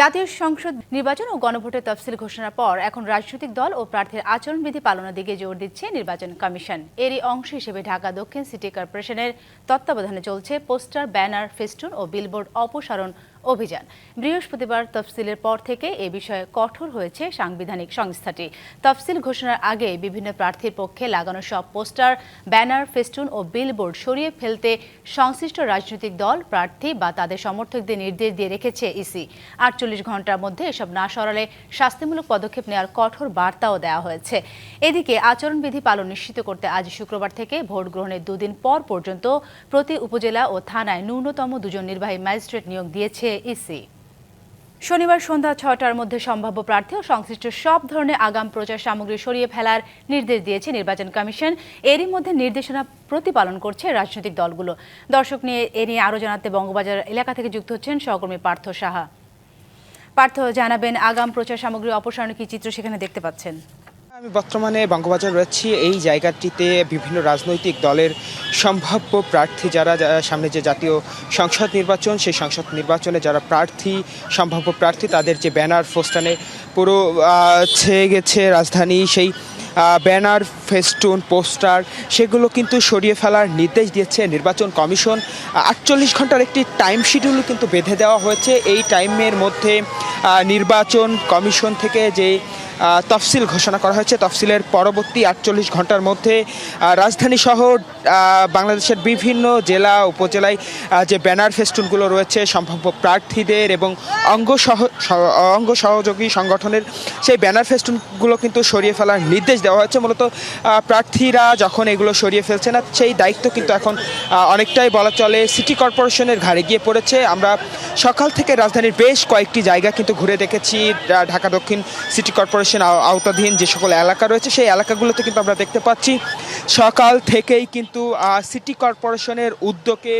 জাতীয় সংসদ নির্বাচন ও গণভোটের তফসিল ঘোষণার পর এখন রাজনৈতিক দল ও প্রার্থীর আচরণবিধি পালনের দিকে জোর দিচ্ছে নির্বাচন কমিশন। এরই অংশ হিসেবে ঢাকা দক্ষিণ সিটি কর্পোরেশনের তত্ত্বাবধানে চলছে পোস্টার, ব্যানার, ফেস্টুন ও বিলবোর্ড অপসারণ অভিযান। বৃহস্পতিবার তফসিলের পর থেকে এ বিষয়ে কঠোর হয়েছে সাংবিধানিক সংস্থাটি। তফসিল ঘোষণার আগে বিভিন্ন প্রার্থীর পক্ষে লাগানো সব পোস্টার, ব্যানার, ফেস্টুন ও বিলবোর্ড সরিয়ে ফেলতে সংশ্লিষ্ট রাজনৈতিক দল, প্রার্থী বা তাদের সমর্থকদের নির্দেশ দিয়ে রেখেছে ইসি। আটচল্লিশ ঘণ্টার মধ্যে এসব না সরালে শাস্তিমূলক পদক্ষেপ নেওয়ার কঠোর বার্তাও দেওয়া হয়েছে। এদিকে আচরণবিধি পালন নিশ্চিত করতে আজ শুক্রবার থেকে ভোট গ্রহণের দুদিন পর পর্যন্ত প্রতি উপজেলা ও থানায় ন্যূনতম দুজন নির্বাহী ম্যাজিস্ট্রেট নিয়োগ দিয়েছে ইসি শনিবার সন্ধ্যা ছটার মধ্যে সম্ভাব্য প্রার্থী ও সংশ্লিষ্ট সব ধরনের আগাম প্রচার সামগ্রী সরিয়ে ফেলার নির্দেশ দিয়েছে নির্বাচন কমিশন। এরই মধ্যে নির্দেশনা প্রতিপালন করছে রাজনৈতিক দলগুলো। দর্শক নিয়ে, এ নিয়ে আরও জানাতে বঙ্গবাজার এলাকা থেকে যুক্ত হচ্ছেন সহকর্মী পার্থ সাহা। পার্থ জানাবেন, আগাম প্রচার সামগ্রী অপসারণের কি চিত্র সেখানে দেখতে পাচ্ছেন? আমি বর্তমানে বঙ্গবাজার রয়েছি। এই জায়গাটিতে বিভিন্ন রাজনৈতিক দলের সম্ভাব্য প্রার্থী যারা সামনে যে জাতীয় সংসদ নির্বাচন, সেই সংসদ নির্বাচনে যারা প্রার্থী, সম্ভাব্য প্রার্থী, তাদের যে ব্যানার ফোস্টানে, পুরো ছেয়ে গেছে রাজধানী। সেই ব্যানার ফেস্টুন, পোস্টার, সেগুলো কিন্তু সরিয়ে ফেলার নির্দেশ দিয়েছে নির্বাচন কমিশন। আটচল্লিশ ঘণ্টার একটি টাইম শিডিউল কিন্তু বেঁধে দেওয়া হয়েছে। এই টাইমের মধ্যে নির্বাচন কমিশন থেকে যে তফসিল ঘোষণা করা হয়েছে। তফসিলের পরবর্তী আটচল্লিশ ঘণ্টার মধ্যে রাজধানী সহ বাংলাদেশের বিভিন্ন জেলা, উপজেলায় যে ব্যানার ফেস্টুনগুলো রয়েছে, সম্ভাব্য প্রার্থীদের এবং অঙ্গ সহ অঙ্গ সহযোগী সংগঠনের, সেই ব্যানার ফেস্টুনগুলো কিন্তু সরিয়ে ফেলার নির্দেশ দেওয়া হয়েছে। মূলত প্রার্থীরা যখন এগুলো সরিয়ে ফেলছে না, সেই দায়িত্ব কিন্তু এখন অনেকটাই বলা চলে সিটি কর্পোরেশনের ঘাড়ে গিয়ে পড়েছে। আমরা সকাল থেকে রাজধানীর বেশ কয়েকটি জায়গা কিন্তু ঘুরে দেখেছি ঢাকা দক্ষিণ সিটি কর্পোরেশন আও- আওতাধীন যে সকল এলাকা রয়েছে, সেই এলাকাগুলোতে কিন্তু আমরা দেখতে পাচ্ছি, সকাল থেকেই কিন্তু সিটি কর্পোরেশনের উদ্যোগে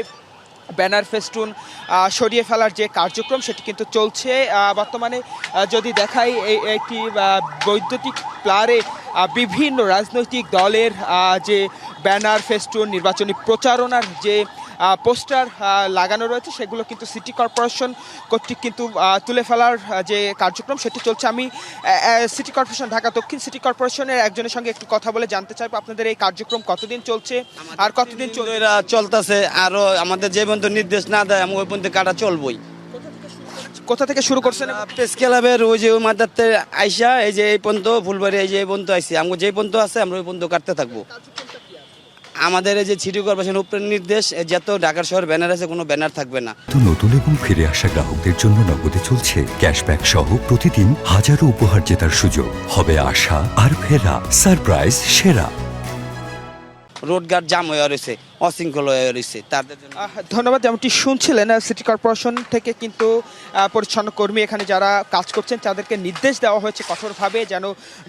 ব্যানার ফেস্টুন সরিয়ে ফেলার যে কার্যক্রম, সেটি কিন্তু চলছে। বর্তমানে যদি দেখাই এই একটি বৈদ্যুতিক প্লারে বিভিন্ন রাজনৈতিক দলের যে ব্যানার ফেস্টুন, নির্বাচনী প্রচারণার যে পোস্টার লাগানো রয়েছে। সেগুলো কিন্তু সিটি কর্পোরেশন কর্তৃক কিন্তু তুলে ফেলার যে কার্যক্রম সেটি চলছে। আমি সিটি কর্পোরেশন ঢাকা দক্ষিণ সিটি কর্পোরেশনের একজনের সঙ্গে একটু কথা বলে জানতে চাইব। আপনাদের এই কার্যক্রম কতদিন চলছে আর কতদিন এরা চলতেছে। আরও আমাদের যে পর্যন্ত নির্দেশ না দেয় আমি ওই পর্যন্ত কাটা চলবই। কোথা থেকে শুরু করছেন? প্রেস ক্লাবের ওই যে মাদারতে আইসা এই যে এই পর্যন্ত ফুলবাড়ি এই যে এই পর্যন্ত আইসি আমরা যে পর্যন্ত আছে আমরা ওই পর্যন্ত কাটতে থাকব। আমাদের এই যে সিটি কর্পোরেশন উপরের নির্দেশ যত ঢাকার শহর ব্যানার আছে কোনো ব্যানার থাকবে না। তো নতুন এবং ফিরে আসা গ্রাহকদের জন্য নগদে চলছে ক্যাশব্যাক সহ প্রতিদিন হাজারো উপহার জেতার সুযোগ। হবে আশা আর ফেরা সারপ্রাইজ সেরা। রোডঘাট জাম হয়ে রয়েছে। অশৃঙ্খল হয়ে রয়েছে তাদের জন্য। ধন্যবাদ, যেমনটি শুনছিলেন সিটি কর্পোরেশন থেকে কিন্তু পরিচ্ছন্ন কর্মী এখানে যারা কাজ করছেন, তাদেরকে নির্দেশ দেওয়া হয়েছে কঠোরভাবে যেন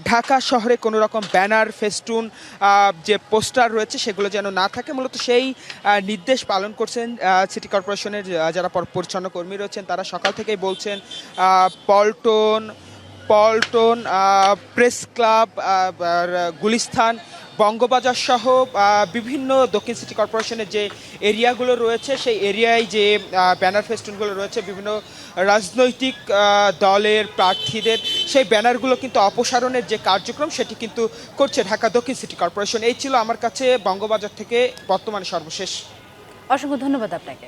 ঢাকা শহরে কোনো রকম ব্যানার, ফেস্টুন যে পোস্টার রয়েছে, সেগুলো যেন না থাকে। মূলত সেই নির্দেশ পালন করছেন সিটি কর্পোরেশনের যারা পরিচ্ছন্ন কর্মী রয়েছেন, তারা সকাল থেকেই বলছেন পল্টন পল্টন প্রেস ক্লাব গুলিস্তান বঙ্গবাজার সহ বিভিন্ন দক্ষিণ সিটি কর্পোরেশনের যে এরিয়াগুলো রয়েছে, সেই এরিয়ায় যে ব্যানার ফেস্টুনগুলো রয়েছে, বিভিন্ন রাজনৈতিক দলের প্রার্থীদের, সেই ব্যানারগুলো কিন্তু অপসারণের যে কার্যক্রম, সেটি কিন্তু করছে ঢাকা দক্ষিণ সিটি কর্পোরেশন। এই ছিল আমার কাছে বঙ্গবাজার থেকে বর্তমানে সর্বশেষ। অসংখ্য ধন্যবাদ আপনাকে।